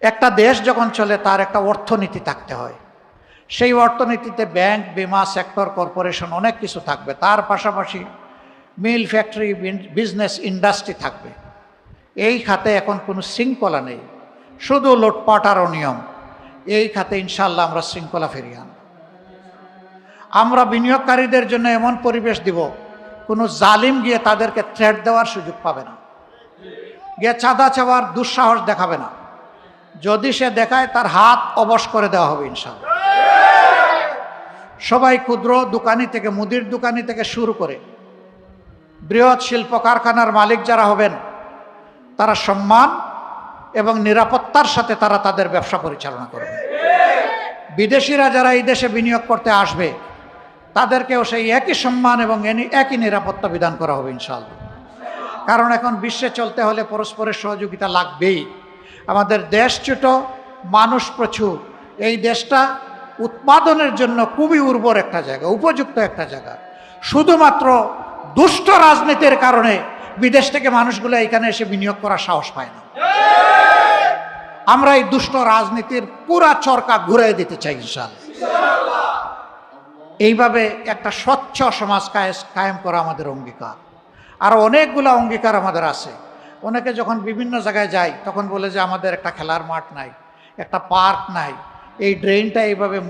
একটা দেশ যখন চলে, তার একটা অর্থনীতি থাকতে হয়। সেই অর্থনীতিতে ব্যাংক, বিমা, সেক্টর, কর্পোরেশন অনেক কিছু থাকবে। তার পাশাপাশি মিল ফ্যাক্টরি বিজনেস ইন্ডাস্ট্রি থাকবে। এই খাতে এখন কোনো শৃঙ্খলা নেই। শুধু লোটপাট আর অনিয়ম। এই খাতে ইনশাল্লাহ আমরা শৃঙ্খলা ফিরিয়ে আনব। আমরা বিনিয়োগকারীদের জন্য এমন পরিবেশ দিব, কোনো জালিম গিয়ে তাদেরকে থ্রেট দেওয়ার সুযোগ পাবে না। গিয়ে চাঁদা চাওয়ার দুঃসাহস দেখাবে না। যদি সে দেখায়, তার হাত অবশ করে দেওয়া হবে ইনশাল্লাহ সবাই ক্ষুদ্র দোকানি থেকে, মুদির দোকানি থেকে শুরু করে, বৃহৎ শিল্প কারখানার মালিক যারা হবেন, তারা সম্মান এবং নিরাপত্তার সাথে তারা তাদের ব্যবসা পরিচালনা করবে। বিদেশিরা যারা এই দেশে বিনিয়োগ করতে আসবে, তাদেরকেও সেই একই সম্মান এবং একই নিরাপত্তা বিধান করা হবে ইনশাআল্লাহ। কারণ এখন বিশ্বে চলতে হলে পরস্পরের সহযোগিতা লাগবেই। আমাদের দেশ ছোট, মানুষ প্রচুর। এই দেশটা উৎপাদনের জন্য খুবই উর্বর একটা জায়গা, উপযুক্ত একটা জায়গা। শুধুমাত্র দুষ্ট রাজনীতির কারণে বিদেশ থেকে মানুষগুলো এখানে এসে বিনিয়োগ করার সাহস পায় না। আমরা এই দুষ্ট রাজনীতির পুরা চরকা ঘুরে দিতে চাই, ইনশাআল্লাহ। এইভাবে একটা স্বচ্ছ সমাজ কায়েম করা আমাদের অঙ্গীকার। আর অনেকগুলো অঙ্গীকার আমাদের আছে। অনেকে যখন বিভিন্ন জায়গায় যায় তখন বলে যে আমাদের একটা খেলার মাঠ নাই, একটা পার্ক নাই, এই ড্রেনটা এইভাবে